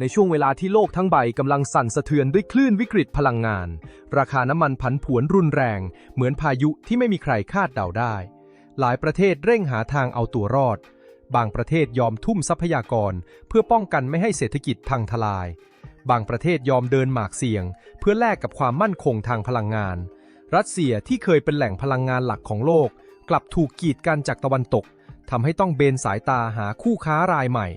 ในช่วงเวลาที่โลกทั้งใบกำลังสั่นสะเทือนด้วยคลื่นวิกฤตพลังงาน ราคาน้ำมันผันผวนรุนแรง เหมือนพายุที่ไม่มีใครคาดเดาได้ หลายประเทศเร่งหาทางเอาตัวรอด บางประเทศยอมทุ่มทรัพยากร เพื่อป้องกันไม่ให้เศรษฐกิจพังทลาย บางประเทศยอมเดินหมากเสี่ยง เพื่อแลกกับความมั่นคงทางพลังงาน รัสเซียที่เคยเป็นแหล่งพลังงานหลักของโลก กลับถูกกีดกันจากตะวันตกทำให้ต้องเบนสายตาหาคู่ค้ารายใหม่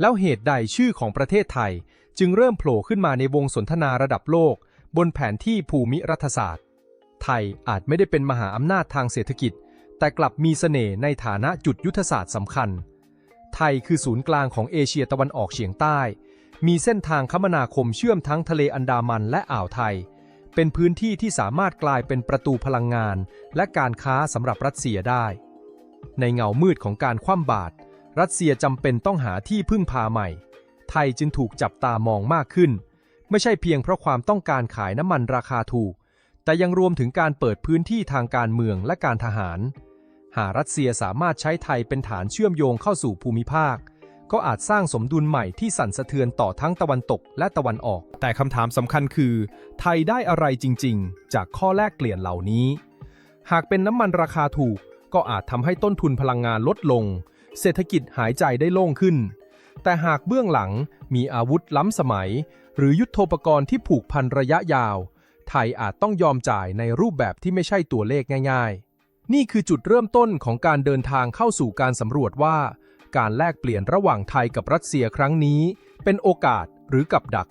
แล้วเหตุใดชื่อของประเทศไทย จึงเริ่มโผล่ขึ้นมาในวงสนทนาระดับโลก บนแผนที่ภูมิรัฐศาสตร์ ไทยอาจไม่ได้เป็นมหาอำนาจทางเศรษฐกิจ แต่กลับมีเสน่ห์ในฐานะจุดยุทธศาสตร์สำคัญ ไทยคือศูนย์กลางของเอเชียตะวันออกเฉียงใต้ มีเส้นทางคมนาคมเชื่อมทั้งทะเลอันดามันและอ่าวไทย เป็นพื้นที่ที่สามารถกลายเป็นประตูพลังงาน และการค้าสำหรับรัสเซียได้ ในเงามืดของการคว่ำบาตร รัสเซียจำเป็นต้องหาที่พึ่งพาใหม่ ไทยจึงถูกจับตามองมากขึ้น ไม่ใช่เพียงเพราะความต้องการขายน้ำมันราคาถูก แต่ยังรวมถึงการเปิดพื้นที่ทางการเมืองและการทหาร หากรัสเซียสามารถใช้ไทยเป็นฐานเชื่อมโยงเข้าสู่ภูมิภาค ก็อาจสร้างสมดุลใหม่ที่สั่นสะเทือนต่อทั้งตะวันตกและตะวันออก แต่คำถามสำคัญคือ ไทยได้อะไรจริง ๆ จากข้อแลกเปลี่ยนเหล่านี้ หากเป็นน้ำมันราคาถูกก็อาจทำให้ต้นทุนพลังงานลดลง เศรษฐกิจหายใจได้โล่งขึ้น แต่หากเบื้องหลังมีอาวุธล้ำสมัย หรือยุทโธปกรณ์ที่ผูกพันระยะยาว ไทยอาจต้องยอมจ่ายในรูปแบบที่ไม่ใช่ตัวเลขง่ายๆ นี่คือจุดเริ่มต้นของการเดินทางเข้าสู่การสำรวจว่า การแลกเปลี่ยนระหว่างไทยกับรัสเซียครั้งนี้ เป็นโอกาสหรือกับดัก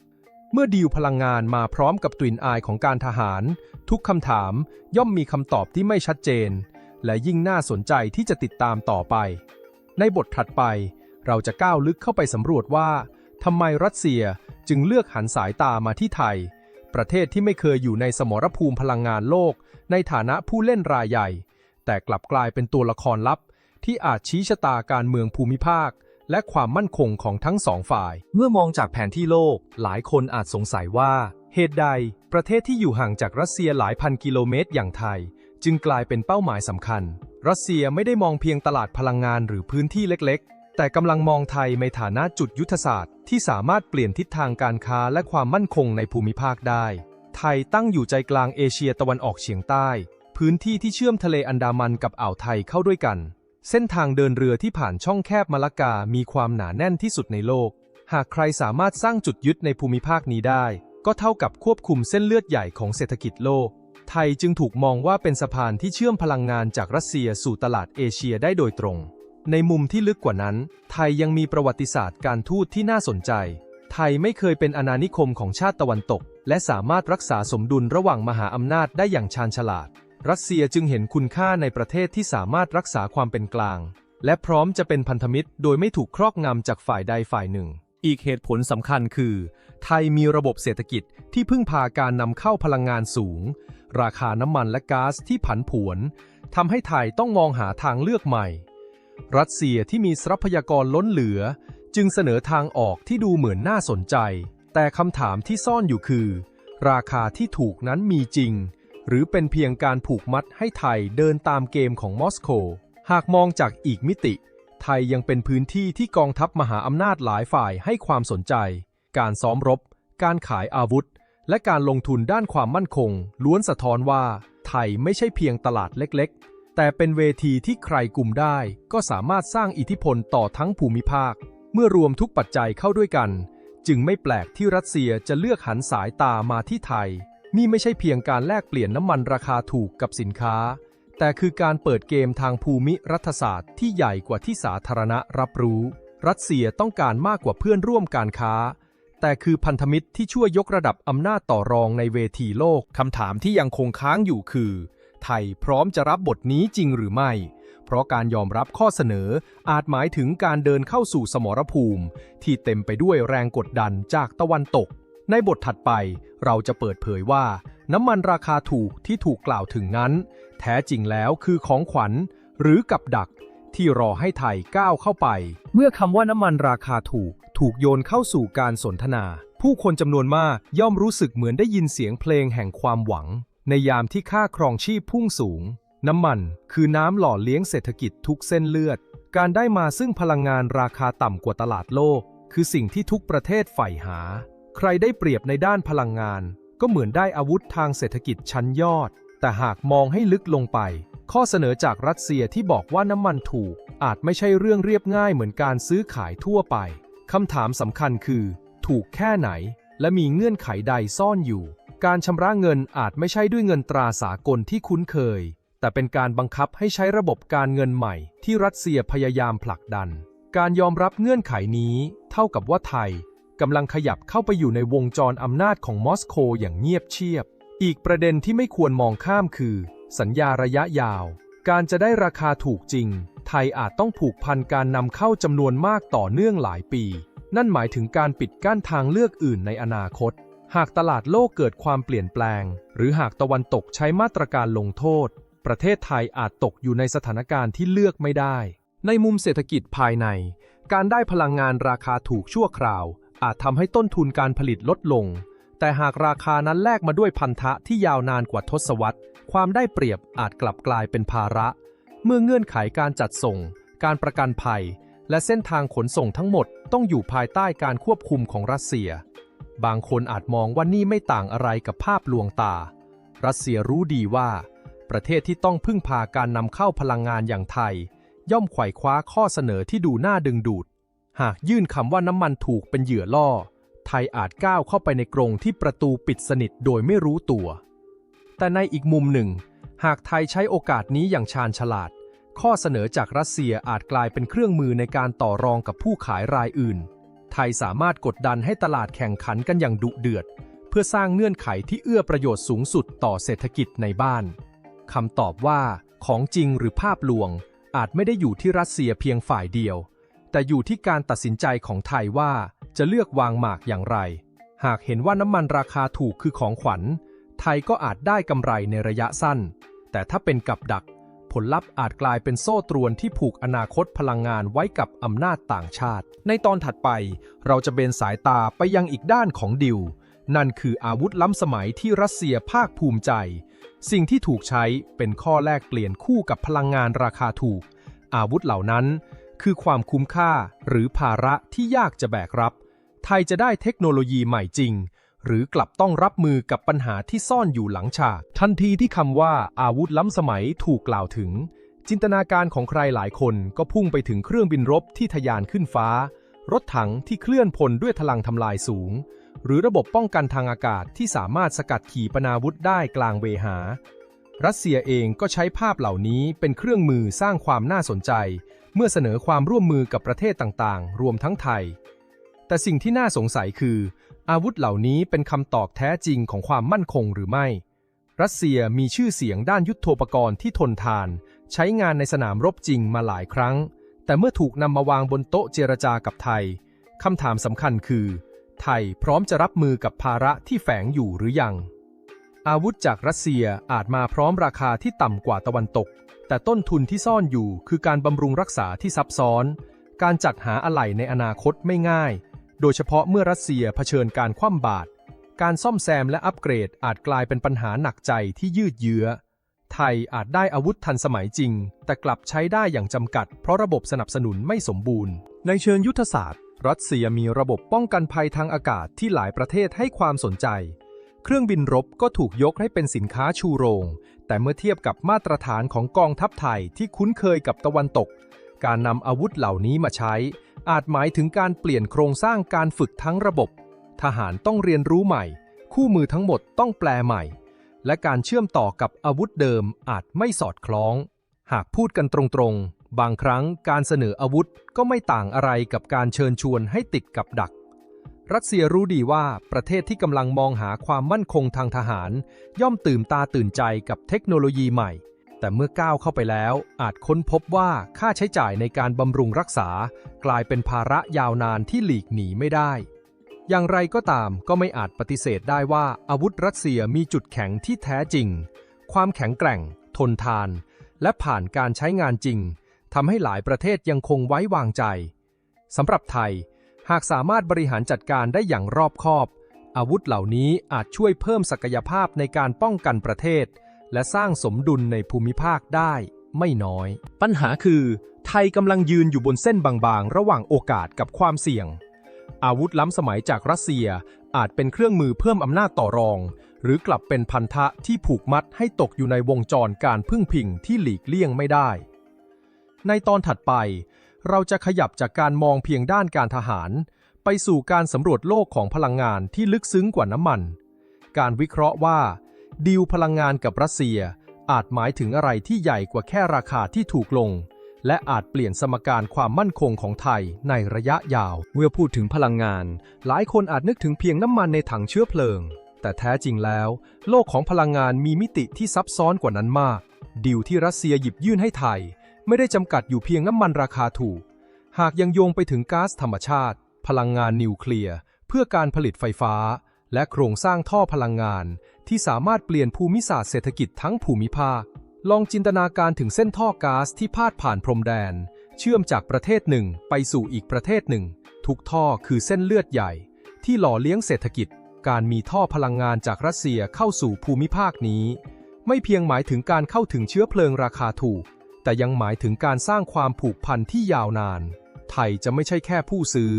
เมื่อดีลพลังงานมาพร้อมกับกลิ่นอายของการทหาร ทุกคำถามย่อมมีคำตอบที่ไม่ชัดเจน และยิ่งน่าสนใจที่จะติดตามต่อไป ในบทถัดไป เราจะก้าวลึกเข้าไปสำรวจว่าทำไมรัสเซียจึงเลือกหันสายตามาที่ไทย ประเทศที่ไม่เคยอยู่ในสมรภูมิพลังงานโลก ในฐานะผู้เล่นรายใหญ่ แต่กลับกลายเป็นตัวละครลับ ที่อาจชี้ชะตาการเมืองภูมิภาค และความมั่นคงของทั้งสองฝ่าย เมื่อมองจากแผนที่โลก หลายคนอาจสงสัยว่า เหตุใด ประเทศที่อยู่ห่างจากรัสเซียหลายพันกิโลเมตรอย่างไทย จึงกลายเป็นเป้าหมายสำคัญ รัสเซียไม่ได้มองเพียงตลาดพลังงานหรือพื้นที่เล็กๆ แต่กำลังมองไทยในฐานะจุดยุทธศาสตร์ที่สามารถเปลี่ยนทิศทางการค้าและความมั่นคงในภูมิภาคได้ ไทยตั้งอยู่ใจกลางเอเชียตะวันออกเฉียงใต้ พื้นที่ที่เชื่อมทะเลอันดามันกับอ่าวไทยเข้าด้วยกัน เส้นทางเดินเรือที่ผ่านช่องแคบมาลากา มีความหนาแน่นที่สุดในโลก หากใครสามารถสร้างจุดยึดในภูมิภาคนี้ได้ ก็เท่ากับควบคุมเส้นเลือดใหญ่ของเศรษฐกิจโลก ไทยจึงถูกมองว่าเป็นสะพานที่เชื่อมพลังงานจากรัสเซียสู่ตลาดเอเชียได้โดยตรง ในมุมที่ลึกกว่านั้น ไทยยังมีประวัติศาสตร์การทูตที่น่าสนใจ ไทยไม่เคยเป็นอาณานิคมของชาติตะวันตก และสามารถรักษาสมดุลระหว่างมหาอำนาจได้อย่างชาญฉลาด รัสเซียจึงเห็นคุณค่าในประเทศที่สามารถรักษาความเป็นกลาง และพร้อมจะเป็นพันธมิตร โดยไม่ถูกครอบงำจากฝ่ายใดฝ่ายหนึ่งอีกเหตุผลสำคัญคือ ไทยมีระบบเศรษฐกิจที่พึ่งพาการนำเข้าพลังงานสูง ราคาน้ำมันและก๊าซที่ผันผวนทำให้ไทยต้องมองหาทางเลือกใหม่ รัสเซียที่มีทรัพยากรล้นเหลือ จึงเสนอทางออกที่ดูเหมือนน่าสนใจ แต่คำถามที่ซ่อนอยู่คือ ราคาที่ถูกนั้นมีจริง หรือเป็นเพียงการผูกมัดให้ไทยเดินตามเกมของมอสโก หากมองจากอีกมิติ ไทยยังเป็นพื้นที่ที่กองทัพมหาอำนาจหลายฝ่ายให้ความสนใจ การซ้อมรบ การขายอาวุธ และการลงทุนด้านความมั่นคง ล้วนสะท้อนว่า ไทยไม่ใช่เพียงตลาดเล็กๆ แต่เป็นเวทีที่ใครกลุ่มได้ ก็สามารถสร้างอิทธิพลต่อทั้งภูมิภาค เมื่อรวมทุกปัจจัยเข้าด้วยกัน จึงไม่แปลกที่รัสเซียจะเลือกหันสายตามาที่ไทย นี่ไม่ใช่เพียงการแลกเปลี่ยนน้ำมันราคาถูกกับสินค้า แต่คือการเปิดเกมทางภูมิรัฐศาสตร์ที่ใหญ่กว่าที่สาธารณะรับรู้ รัสเซียต้องการมากกว่าเพื่อนร่วมการค้า แต่คือพันธมิตรที่ช่วยยกระดับอำนาจต่อรองในเวทีโลก คำถามที่ยังคงค้างอยู่คือ ไทยพร้อมจะรับบทนี้จริงหรือไม่ เพราะการยอมรับข้อเสนออาจหมายถึงการเดินเข้าสู่สมรภูมิ ที่เต็มไปด้วยแรงกดดันจากตะวันตก ในบทถัดไปเราจะเปิดเผยว่า น้ำมันราคาถูกที่ถูกกล่าวถึงนั้น แท้จริงแล้วคือของขวัญ หรือกับดัก ที่รอให้ไทยก้าวเข้าไป เมื่อคำว่าน้ำมันราคาถูก ถูกโยนเข้าสู่การสนทนา ผู้คนจำนวนมากย่อมรู้สึกเหมือนได้ยินเสียงเพลงแห่งความหวัง ในยามที่ค่าครองชีพพุ่งสูง น้ำมันคือน้ำหล่อเลี้ยงเศรษฐกิจทุกเส้นเลือด การได้มาซึ่งพลังงานราคาต่ำกว่าตลาดโลก คือสิ่งที่ทุกประเทศใฝ่หา ใครได้เปรียบในด้านพลังงาน ก็เหมือนได้อาวุธทางเศรษฐกิจชั้นยอด แต่หากมองให้ลึกลงไป ข้อเสนอจากรัสเซียที่บอกว่าน้ำมันถูก อาจไม่ใช่เรื่องเรียบง่ายเหมือนการซื้อขายทั่วไป คำถามสำคัญคือ ถูกแค่ไหน และมีเงื่อนไขใดซ่อนอยู่ การชำระเงินอาจไม่ใช่ด้วยเงินตราสากลที่คุ้นเคย แต่เป็นการบังคับให้ใช้ระบบการเงินใหม่ ที่รัสเซียพยายามผลักดัน การยอมรับเงื่อนไขนี้ เท่ากับว่าไทยกำลังขยับเข้าไปอยู่ในวงจรอำนาจของมอสโกอย่างเงียบเชียบ อีกประเด็นที่ไม่ควรมองข้ามคือ สัญญาระยะยาว การจะได้ราคาถูกจริง ไทยอาจต้องผูกพันการนำเข้าจำนวนมากต่อเนื่องหลายปี นั่นหมายถึงการปิดกั้นทางเลือกอื่นในอนาคต หากตลาดโลกเกิดความเปลี่ยนแปลง หรือหากตะวันตกใช้มาตรการลงโทษ ประเทศไทยอาจตกอยู่ในสถานการณ์ที่เลือกไม่ได้ ในมุมเศรษฐกิจภายใน การได้พลังงานราคาถูกชั่วคราว อาจทำให้ต้นทุนการผลิตลดลง แต่หากราคานั้นแลกมาด้วยพันธะที่ยาวนานกว่าทศวรรษ ความได้เปรียบอาจกลับกลายเป็นภาระ เมื่อเงื่อนไขการจัดส่ง การประกันภัย และเส้นทางขนส่งทั้งหมดต้องอยู่ภายใต้การควบคุมของรัสเซีย บางคนอาจมองว่านี่ไม่ต่างอะไรกับภาพลวงตา รัสเซียรู้ดีว่า ประเทศที่ต้องพึ่งพาการนำเข้าพลังงานอย่างไทย ย่อมไขว่คว้าข้อเสนอที่ดูน่าดึงดูด หากยื่นคำว่าน้ำมันถูกเป็นเหยื่อล่อ ไทยอาจก้าวเข้าไปในกรงที่ประตูปิดสนิทโดยไม่รู้ตัว แต่ในอีกมุมหนึ่ง หากไทยใช้โอกาสนี้อย่างชาญฉลาด ข้อเสนอจากรัสเซียอาจกลายเป็นเครื่องมือในการต่อรองกับผู้ขายรายอื่น ไทยสามารถกดดันให้ตลาดแข่งขันกันอย่างดุเดือด เพื่อสร้างเงื่อนไขที่เอื้อประโยชน์สูงสุดต่อเศรษฐกิจในบ้านคำตอบว่า ของจริงหรือภาพลวง อาจไม่ได้อยู่ที่รัสเซียเพียงฝ่ายเดียว แต่อยู่ที่การตัดสินใจของไทยว่า จะเลือกวางหมากอย่างไร หากเห็นว่าน้ำมันราคาถูกคือของขวัญ ไทยก็อาจได้กำไรในระยะสั้น แต่ถ้าเป็นกับดัก ผลลัพธ์อาจกลายเป็นโซ่ตรวนที่ผูกอนาคตพลังงานไว้กับอำนาจต่างชาติ ในตอนถัดไป เราจะเบนสายตาไปยังอีกด้านของดิว นั่นคืออาวุธล้ำสมัยที่รัสเซียภาคภูมิใจ สิ่งที่ถูกใช้เป็นข้อแลกเปลี่ยนคู่กับพลังงานราคาถูก อาวุธเหล่านั้น คือความคุ้มค่าหรือภาระที่ยากจะแบกรับ ไทยจะได้เทคโนโลยีใหม่จริง หรือกลับต้องรับมือกับปัญหาที่ซ่อนอยู่หลังฉาก ทันทีที่คำว่าอาวุธล้ำสมัยถูกกล่าวถึง จินตนาการของใครหลายคนก็พุ่งไปถึงเครื่องบินรบที่ทะยานขึ้นฟ้า รถถังที่เคลื่อนพลด้วยพลังทำลายสูง หรือระบบป้องกันทางอากาศที่สามารถสกัดขีปนาวุธได้กลางเวหา รัสเซียเองก็ใช้ภาพเหล่านี้เป็นเครื่องมือสร้างความน่าสนใจ เมื่อเสนอความร่วมมือกับประเทศต่างๆ รวมทั้งไทย แต่สิ่งที่น่าสงสัยคือ อาวุธเหล่านี้เป็นคำตอบแท้จริงของความมั่นคงหรือไม่ รัสเซียมีชื่อเสียงด้านยุทโธปกรณ์ที่ทนทาน ใช้งานในสนามรบจริงมาหลายครั้ง แต่เมื่อถูกนำมาวางบนโต๊ะเจรจากับไทยคำถามสำคัญคือ ไทยพร้อมจะรับมือกับภาระที่แฝงอยู่หรือยัง อาวุธจากรัสเซียอาจมาพร้อมราคาที่ต่ำกว่าตะวันตก แต่ต้นทุนที่ซ่อนอยู่คือการบำรุงรักษาที่ซับซ้อน การจัดหาอะไหล่ในอนาคตไม่ง่าย โดยเฉพาะเมื่อรัสเซียเผชิญการคว่ำบาตร การซ่อมแซมและอัปเกรดอาจกลายเป็นปัญหาหนักใจที่ยืดเยื้อ ไทยอาจได้อาวุธทันสมัยจริง แต่กลับใช้ได้อย่างจำกัด เพราะระบบสนับสนุนไม่สมบูรณ์ ในเชิงยุทธศาสตร์ รัสเซียมีระบบป้องกันภัยทางอากาศที่หลายประเทศให้ความสนใจ เครื่องบินรบก็ถูกยกให้เป็นสินค้าชูโรง แต่เมื่อเทียบกับมาตรฐานของกองทัพไทยที่คุ้นเคยกับตะวันตก การนำอาวุธเหล่านี้มาใช้ อาจหมายถึงการเปลี่ยนโครงสร้างการฝึกทั้งระบบ ทหารต้องเรียนรู้ใหม่ คู่มือทั้งหมดต้องแปลใหม่ และการเชื่อมต่อกับอาวุธเดิมอาจไม่สอดคล้อง หากพูดกันตรงๆ บางครั้งการเสนออาวุธก็ไม่ต่างอะไรกับการเชิญชวนให้ติดกับดัก รัสเซียรู้ดีว่าประเทศที่กำลังมองหาความมั่นคงทางทหาร ย่อมตื่นตาตื่นใจกับเทคโนโลยีใหม่ แต่เมื่อก้าวเข้าไปแล้ว อาจค้นพบว่าค่าใช้จ่ายในการบำรุงรักษา กลายเป็นภาระยาวนานที่หลีกหนีไม่ได้ อย่างไรก็ตามก็ไม่อาจปฏิเสธได้ว่าอาวุธรัสเซียมีจุดแข็งที่แท้จริง ความแข็งแกร่ง ทนทาน และผ่านการใช้งานจริงทำให้หลายประเทศยังคงไว้วางใจสำหรับไทย หากสามารถบริหารจัดการได้อย่างรอบคอบ อาวุธเหล่านี้อาจช่วยเพิ่มศักยภาพในการป้องกันประเทศ และสร้างสมดุลในภูมิภาคได้ไม่น้อย ปัญหาคือ ไทยกำลังยืนอยู่บนเส้นบางๆ ระหว่างโอกาสกับความเสี่ยง อาวุธล้ำสมัยจากรัสเซียอาจเป็นเครื่องมือเพิ่มอำนาจต่อรอง หรือกลับเป็นพันธะที่ผูกมัดให้ตกอยู่ในวงจรการพึ่งพิงที่หลีกเลี่ยงไม่ได้ ในตอนถัดไป เราจะขยับจากการมองเพียงด้านการทหาร ไปสู่การสำรวจโลกของพลังงานที่ลึกซึ้งกว่าน้ำมัน การวิเคราะห์ว่า ดีลพลังงานกับรัสเซีย อาจหมายถึงอะไรที่ใหญ่กว่าแค่ราคาที่ถูกลง และอาจเปลี่ยนสมการความมั่นคงของไทยในระยะยาว เมื่อพูดถึงพลังงาน หลายคนอาจนึกถึงเพียงน้ำมันในถังเชื้อเพลิง แต่แท้จริงแล้ว โลกของพลังงานมีมิติที่ซับซ้อนกว่านั้นมาก ดีลที่รัสเซียหยิบยื่นให้ไทย ไม่ได้จำกัดอยู่เพียงน้ำมันราคาถูก หากยังโยงไปถึงก๊าซธรรมชาติ พลังงานนิวเคลียร์ เพื่อการผลิตไฟฟ้า และโครงสร้างท่อพลังงาน ที่สามารถเปลี่ยนภูมิศาสตร์เศรษฐกิจทั้งภูมิภาค ลองจินตนาการถึงเส้นท่อก๊าซที่พาดผ่านพรมแดน เชื่อมจากประเทศหนึ่งไปสู่อีกประเทศหนึ่ง ทุกท่อคือเส้นเลือดใหญ่ ที่หล่อเลี้ยงเศรษฐกิจ การมีท่อพลังงานจากรัสเซียเข้าสู่ภูมิภาคนี้ ไม่เพียงหมายถึงการเข้าถึงเชื้อเพลิงราคาถูก แต่ยังหมายถึงการสร้างความผูกพันที่ยาวนาน ไทยจะไม่ใช่แค่ผู้ซื้อ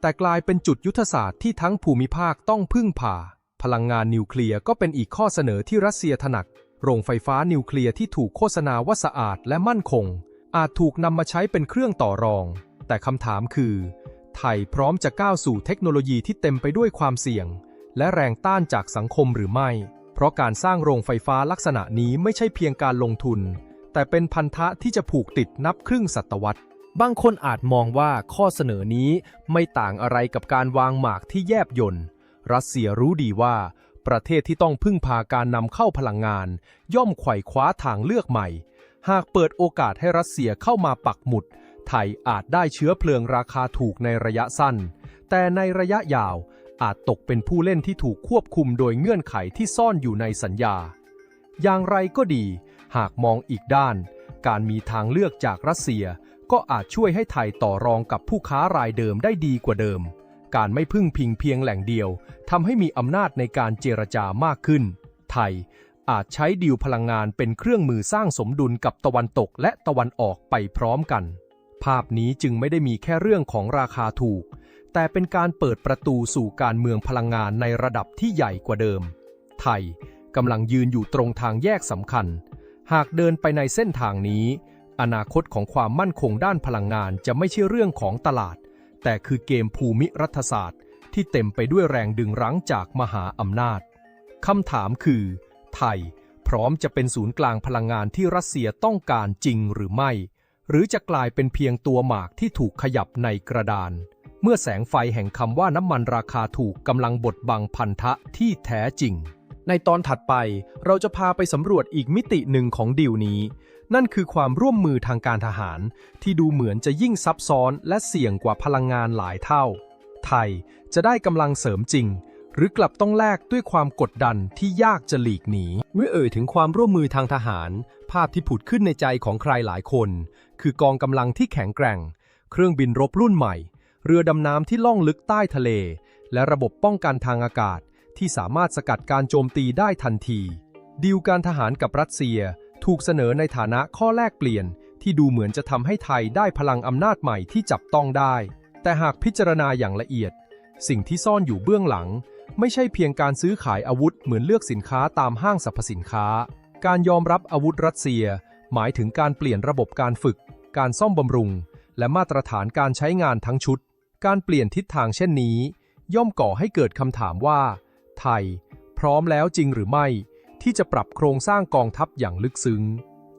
แต่กลายเป็นจุดยุทธศาสตร์ที่ทั้งภูมิภาคต้องพึ่งพา พลังงานนิวเคลียร์ก็เป็นอีกข้อเสนอที่รัสเซียถนัดโรงไฟฟ้านิวเคลียร์ที่ถูกโฆษณาว่าสะอาดและมั่นคง อาจถูกนำมาใช้เป็นเครื่องต่อรอง แต่คำถามคือ ไทยพร้อมจะก้าวสู่เทคโนโลยีที่เต็มไปด้วยความเสี่ยง และแรงต้านจากสังคมหรือไม่ เพราะการสร้างโรงไฟฟ้าลักษณะนี้ไม่ใช่เพียงการลงทุน แต่เป็นพันธะที่จะผูกติดนับครึ่งศตวรรษ บางคนอาจมองว่าข้อเสนอนี้ไม่ต่างอะไรกับการวางหมากที่แยบยนต์รัสเซียรู้ดีว่า ประเทศที่ต้องพึ่งพาการนำเข้าพลังงาน ย่อมไขว่คว้าทางเลือกใหม่ หากเปิดโอกาสให้รัสเซียเข้ามาปักหมุด ไทยอาจได้เชื้อเพลิงราคาถูกในระยะสั้น แต่ในระยะยาวอาจตกเป็นผู้เล่นที่ถูกควบคุมโดยเงื่อนไขที่ซ่อนอยู่ในสัญญา อย่างไรก็ดี หากมองอีกด้าน การมีทางเลือกจากรัสเซีย ก็อาจช่วยให้ไทยต่อรองกับผู้ค้ารายเดิมได้ดีกว่าเดิม การไม่พึ่งพิงเพียงแหล่งเดียวทำให้มีอำนาจในการเจรจามากขึ้น ไทยอาจใช้ดีลพลังงานเป็นเครื่องมือสร้างสมดุลกับตะวันตกและตะวันออกไปพร้อมกัน ภาพนี้จึงไม่ได้มีแค่เรื่องของราคาถูก แต่เป็นการเปิดประตูสู่การเมืองพลังงานในระดับที่ใหญ่กว่าเดิม ไทยกำลังยืนอยู่ตรงทางแยกสำคัญ หากเดินไปในเส้นทางนี้ อนาคตของความมั่นคงด้านพลังงานจะไม่ใช่เรื่องของตลาด แต่คือเกมภูมิรัฐศาสตร์ ที่เต็มไปด้วยแรงดึงรั้งจากมหาอำนาจคำถามคือ ไทย พร้อมจะเป็นศูนย์กลางพลังงานที่รัสเซียต้องการจริงหรือไม่ หรือจะกลายเป็นเพียงตัวหมากที่ถูกขยับในกระดาน เมื่อแสงไฟแห่งคำว่าน้ำมันราคาถูกกำลังบดบังพันธะที่แท้จริง ในตอนถัดไปเราจะพาไปสำรวจอีกมิติหนึ่งของดีลนี้ นั่นคือความร่วมมือทางการทหาร ที่ดูเหมือนจะยิ่งซับซ้อนและเสี่ยงกว่าพลังงานหลายเท่า ไทยจะได้กำลังเสริมจริง หรือกลับต้องแลกด้วยความกดดันที่ยากจะหลีกหนี เมื่อเอ่ยถึงความร่วมมือทางทหาร ภาพที่ผุดขึ้นในใจของใครหลายคน คือกองกำลังที่แข็งแกร่ง เครื่องบินรบรุ่นใหม่ เรือดำน้ำที่ล่องลึกใต้ทะเล และระบบป้องกันทางอากาศ ที่สามารถสกัดการโจมตีได้ทันที ดีลการทหารกับรัสเซียถูกเสนอในฐานะข้อแลกเปลี่ยน ที่ดูเหมือนจะทำให้ไทยได้พลังอำนาจใหม่ที่จับต้องได้ แต่หากพิจารณาอย่างละเอียด สิ่งที่ซ่อนอยู่เบื้องหลัง ไม่ใช่เพียงการซื้อขายอาวุธเหมือนเลือกสินค้าตามห้างสรรพสินค้า การยอมรับอาวุธรัสเซีย หมายถึงการเปลี่ยนระบบการฝึก การซ่อมบำรุง และมาตรฐานการใช้งานทั้งชุด การเปลี่ยนทิศทางเช่นนี้ ย่อมก่อให้เกิดคำถามว่า ไทย พร้อมแล้วจริงหรือไม่ ที่จะปรับโครงสร้างกองทัพอย่างลึกซึ้ง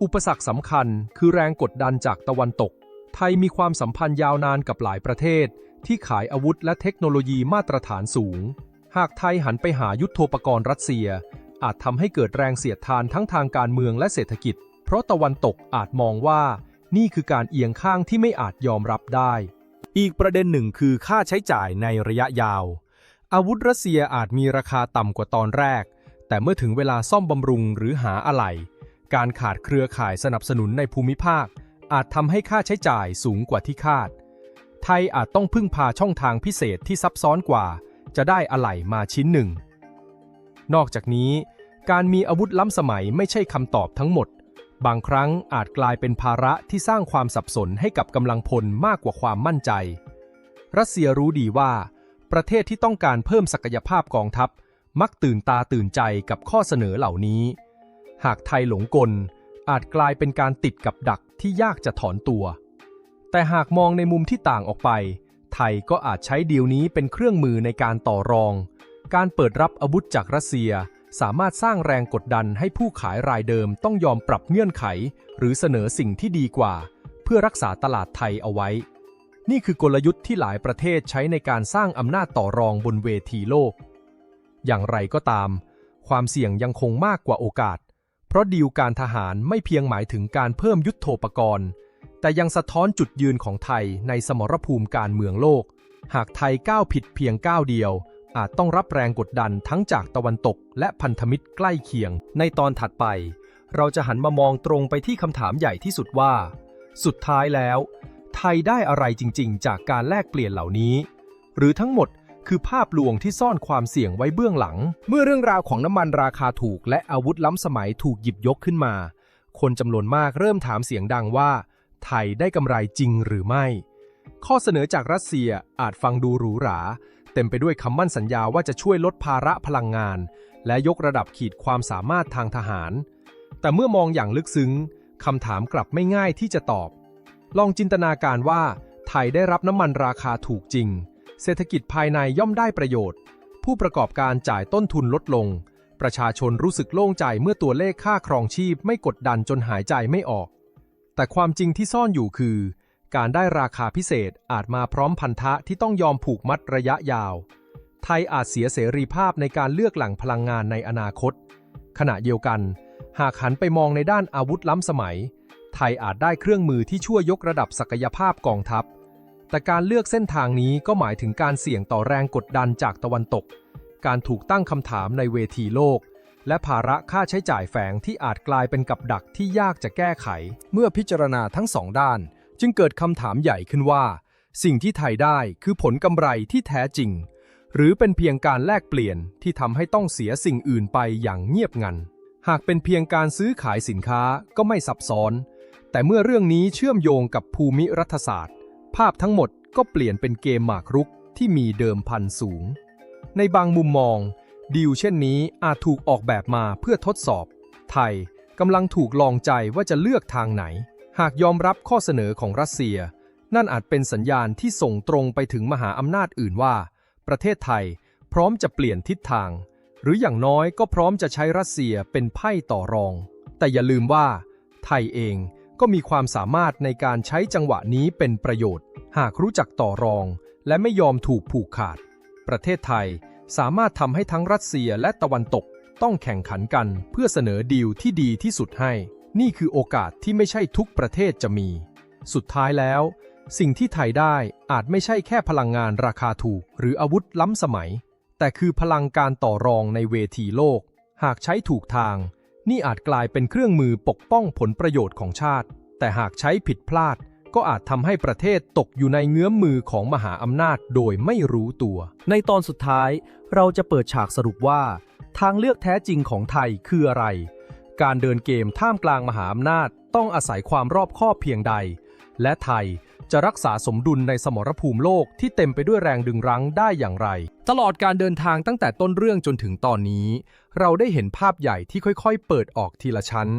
อุปสรรคสำคัญคือแรงกดดันจากตะวันตก ไทยมีความสัมพันธ์ยาวนานกับหลายประเทศ ที่ขายอาวุธและเทคโนโลยีมาตรฐานสูง หากไทยหันไปหายุทโธปกรณ์รัสเซีย อาจทำให้เกิดแรงเสียดทานทั้งทางการเมืองและเศรษฐกิจ เพราะตะวันตกอาจมองว่า นี่คือการเอียงข้างที่ไม่อาจยอมรับได้อีกประเด็นหนึ่งคือค่าใช้จ่ายในระยะยาว อาวุธรัสเซียอาจมีราคาต่ำกว่าตอนแรก แต่เมื่อถึงเวลาซ่อมบำรุงหรือหาอะไหล่การขาดเครือข่ายสนับสนุนในภูมิภาค อาจทำให้ค่าใช้จ่ายสูงกว่าที่คาด ไทยอาจต้องพึ่งพาช่องทางพิเศษที่ซับซ้อนกว่า จะได้อะไหล่มาชิ้นหนึ่ง นอกจากนี้ การมีอาวุธล้ำสมัยไม่ใช่คำตอบทั้งหมด บางครั้งอาจกลายเป็นภาระที่สร้างความสับสนให้กับกำลังพลมากกว่าความมั่นใจ รัสเซียรู้ดีว่า ประเทศที่ต้องการเพิ่มศักยภาพกองทัพ มักตื่นตาตื่นใจกับข้อเสนอเหล่านี้ หากไทยหลงกล อาจกลายเป็นการติดกับดักที่ยากจะถอนตัว แต่หากมองในมุมที่ต่างออกไป ไทยก็อาจใช้ดีลนี้เป็นเครื่องมือในการต่อรอง การเปิดรับอาวุธจากรัสเซียสามารถสร้างแรงกดดันให้ผู้ขายรายเดิมต้องยอมปรับเงื่อนไข หรือเสนอสิ่งที่ดีกว่า เพื่อรักษาตลาดไทยเอาไว้ นี่คือกลยุทธ์ที่หลายประเทศใช้ในการสร้างอำนาจต่อรองบนเวทีโลก อย่างไรก็ตาม ความเสี่ยงยังคงมากกว่าโอกาส เพราะดีลการทหารไม่เพียงหมายถึงการเพิ่มยุทธโธปกรณ์ แต่ยังสะท้อนจุดยืนของไทยในสมรภูมิการเมืองโลก หากไทยก้าวผิดเพียงก้าวเดียว อาจต้องรับแรงกดดันทั้งจากตะวันตก และพันธมิตรใกล้เคียง ในตอนถัดไป เราจะหันมามองตรงไปที่คำถามใหญ่ที่สุดว่า สุดท้ายแล้ว ไทยได้อะไรจริง ๆ จากการแลกเปลี่ยนเหล่านี้ หรือทั้งหมดคือภาพลวงที่ซ่อนความเสี่ยงไว้เบื้องหลัง เมื่อเรื่องราวของน้ำมันราคาถูกและอาวุธล้ำสมัยถูกหยิบยกขึ้นมา คนจำนวนมากเริ่มถามเสียงดังว่า ไทยได้กำไรจริงหรือไม่ ข้อเสนอจากรัสเซียอาจฟังดูหรูหรา เต็มไปด้วยคำมั่นสัญญาว่าจะช่วยลดภาระพลังงาน และยกระดับขีดความสามารถทางทหาร แต่เมื่อมองอย่างลึกซึ้งคำถามกลับไม่ง่ายที่จะตอบ ลองจินตนาการว่า ไทยได้รับน้ำมันราคาถูกจริง เศรษฐกิจภายในย่อมได้ประโยชน์ ผู้ประกอบการจ่ายต้นทุนลดลง ประชาชนรู้สึกโล่งใจเมื่อตัวเลขค่าครองชีพไม่กดดันจนหายใจไม่ออก แต่ความจริงที่ซ่อนอยู่คือ การได้ราคาพิเศษอาจมาพร้อมพันธะที่ต้องยอมผูกมัดระยะยาว ไทยอาจเสียเสรีภาพในการเลือกแหล่งพลังงานในอนาคต ขณะเดียวกัน หากหันไปมองในด้านอาวุธล้ำสมัย ไทยอาจได้เครื่องมือที่ช่วยยกระดับศักยภาพกองทัพ แต่การเลือกเส้นทางนี้ก็หมายถึงการเสี่ยงต่อแรงกดดันจากตะวันตก การถูกตั้งคำถามในเวทีโลก และภาระค่าใช้จ่ายแฝงที่อาจกลายเป็นกับดักที่ยากจะแก้ไข เมื่อพิจารณาทั้งสองด้าน จึงเกิดคำถามใหญ่ขึ้นว่า สิ่งที่ไทยได้คือผลกำไรที่แท้จริง หรือเป็นเพียงการแลกเปลี่ยนที่ทำให้ต้องเสียสิ่งอื่นไปอย่างเงียบงันหากเป็นเพียงการซื้อขายสินค้าก็ไม่ซับซ้อน แต่เมื่อเรื่องนี้เชื่อมโยงกับภูมิรัฐศาสตร์ ภาพทั้งหมดก็เปลี่ยนเป็นเกมหมากรุกที่มีเดิมพันสูง ในบางมุมมอง ดีลเช่นนี้อาจถูกออกแบบมาเพื่อทดสอบ ไทยกำลังถูกลองใจว่าจะเลือกทางไหน หากยอมรับข้อเสนอของรัสเซีย นั่นอาจเป็นสัญญาณที่ส่งตรงไปถึงมหาอำนาจอื่นว่า ประเทศไทยพร้อมจะเปลี่ยนทิศทาง หรืออย่างน้อยก็พร้อมจะใช้รัสเซียเป็นไพ่ต่อรอง แต่อย่าลืมว่า ไทยเอง ก็มีความสามารถในการใช้จังหวะนี้เป็นประโยชน์ หากรู้จักต่อรอง และไม่ยอมถูกผูกขาด ประเทศไทยสามารถทำให้ทั้งรัสเซียและตะวันตกต้องแข่งขันกันเพื่อเสนอดีลที่ดีที่สุดให้ นี่คือโอกาสที่ไม่ใช่ทุกประเทศจะมี สุดท้ายแล้ว สิ่งที่ไทยได้อาจไม่ใช่แค่พลังงานราคาถูก หรืออาวุธล้ำสมัย แต่คือพลังการต่อรองในเวทีโลก หากใช้ถูกทาง นี่อาจกลายเป็นเครื่องมือปกป้องผลประโยชน์ของชาติ แต่หากใช้ผิดพลาด ก็อาจทำให้ประเทศตกอยู่ในเงื้อมมือของมหาอำนาจโดยไม่รู้ตัว ในตอนสุดท้าย เราจะเปิดฉากสรุปว่า ทางเลือกแท้จริงของไทยคืออะไร การเดินเกมท่ามกลางมหาอำนาจ ต้องอาศัยความรอบคอบเพียงใด และไทย จะรักษาสมดุลในสมรภูมิโลกที่เต็มไปด้วยแรงดึงรั้งได้อย่างไร ตลอดการเดินทางตั้งแต่ต้นเรื่องจนถึงตอนนี้ เราได้เห็นภาพใหญ่ที่ค่อยๆ เปิดออกทีละชั้น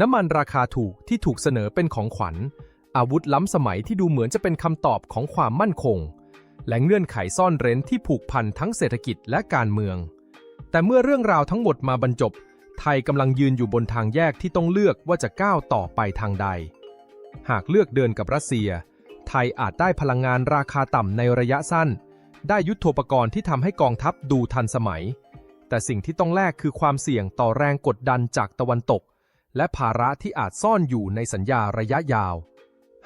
น้ำมันราคาถูกที่ถูกเสนอเป็นของขวัญ อาวุธล้ำสมัยที่ดูเหมือนจะเป็นคำตอบของความมั่นคง และเงื่อนไขซ่อนเร้นที่ผูกพันทั้งเศรษฐกิจและการเมือง แต่เมื่อเรื่องราวทั้งหมดมาบรรจบ ไทยกำลังยืนอยู่บนทางแยกที่ต้องเลือกว่าจะก้าวต่อไปทางใดหากเลือกเดินกับรัสเซีย ไทยอาจได้พลังงานราคาต่ำในระยะสั้น ได้ยุทโธปกรณ์ที่ทำให้กองทัพดูทันสมัย แต่สิ่งที่ต้องแลกคือความเสี่ยงต่อแรงกดดันจากตะวันตก และภาระที่อาจซ่อนอยู่ในสัญญาระยะยาว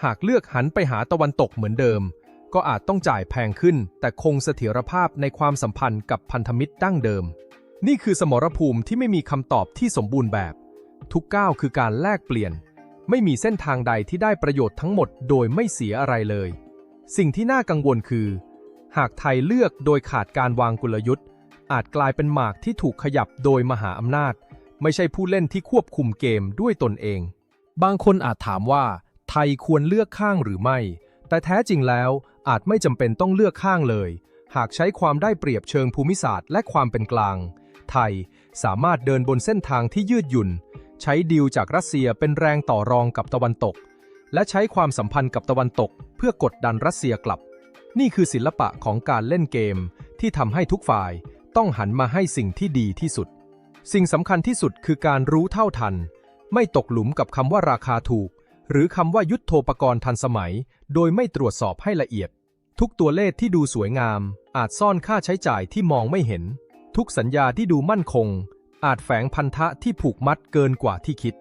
หากเลือกหันไปหาตะวันตกเหมือนเดิม ก็อาจต้องจ่ายแพงขึ้น แต่คงเสถียรภาพในความสัมพันธ์กับพันธมิตรดั้งเดิม นี่คือสมรภูมิที่ไม่มีคำตอบที่สมบูรณ์แบบ ทุกก้าวคือการแลกเปลี่ยน ไม่มีเส้นทางใดที่ได้ประโยชน์ทั้งหมดโดยไม่เสียอะไรเลย สิ่งที่น่ากังวลคือ หากไทยเลือกโดยขาดการวางกลยุทธ์ อาจกลายเป็นหมากที่ถูกขยับโดยมหาอำนาจ ไม่ใช่ผู้เล่นที่ควบคุมเกมด้วยตนเอง บางคนอาจถามว่า ไทยควรเลือกข้างหรือไม่ แต่แท้จริงแล้วอาจไม่จำเป็นต้องเลือกข้างเลย หากใช้ความได้เปรียบเชิงภูมิศาสตร์ และความเป็นกลาง ไทยสามารถเดินบนเส้นทางที่ยืดหยุ่น ใช้ดีลจากรัสเซียเป็นแรงต่อรองกับตะวันตก และใช้ความสัมพันธ์กับตะวันตก เพื่อกดดันรัสเซียกลับ นี่คือศิลปะของการเล่นเกมที่ทำให้ทุกฝ่ายต้องหันมาให้สิ่งที่ดีที่สุด สิ่งสำคัญที่สุดคือการรู้เท่าทัน ไม่ตกหลุมกับคำว่าราคาถูก หรือคำว่ายุทโธปกรณ์ทันสมัย โดยไม่ตรวจสอบให้ละเอียด ทุกตัวเลขที่ดูสวยงาม อาจซ่อนค่าใช้จ่ายที่มองไม่เห็น ทุกสัญญาที่ดูมั่นคง อาจแฝงพันธะที่ผูกมัดเกินกว่าที่คิด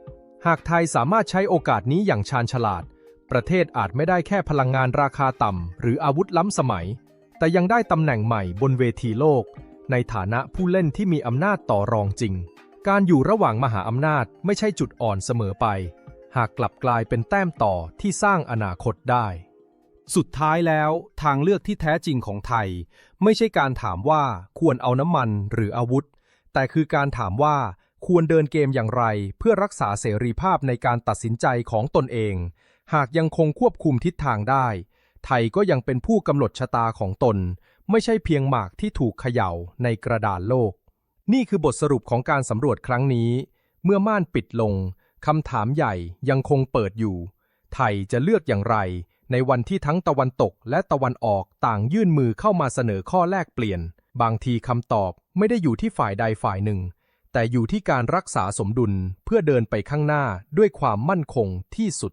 หากไทยสามารถใช้โอกาสนี้อย่างชาญฉลาด ประเทศอาจไม่ได้แค่พลังงานราคาต่ำหรืออาวุธล้ำสมัย แต่ยังได้ตำแหน่งใหม่บนเวทีโลก ในฐานะผู้เล่นที่มีอำนาจต่อรองจริง การอยู่ระหว่างมหาอำนาจไม่ใช่จุดอ่อนเสมอไป หากกลับกลายเป็นแต้มต่อที่สร้างอนาคตได้สุดท้ายแล้วทางเลือกที่แท้จริงของไทย ไม่ใช่การถามว่าควรเอาน้ำมันหรืออาวุธ แต่คือการถามว่าควรเดินเกมอย่างไรเพื่อรักษาเสรีภาพในการตัดสินใจของตนเอง หากยังคงควบคุมทิศทางได้ ไทยก็ยังเป็นผู้กำหนดชะตาของตน ไม่ใช่เพียงหมากที่ถูกเขย่าในกระดานโลก นี่คือบทสรุปของการสำรวจครั้งนี้ เมื่อม่านปิดลงคำถามใหญ่ยังคงเปิดอยู่ ไทยจะเลือกอย่างไร ในวันที่ทั้งตะวันตกและตะวันออกต่างยื่นมือเข้ามาเสนอข้อแลกเปลี่ยน บางทีคำตอบไม่ได้อยู่ที่ฝ่ายใดฝ่ายหนึ่ง แต่อยู่ที่การรักษาสมดุลเพื่อเดินไปข้างหน้าด้วยความมั่นคงที่สุด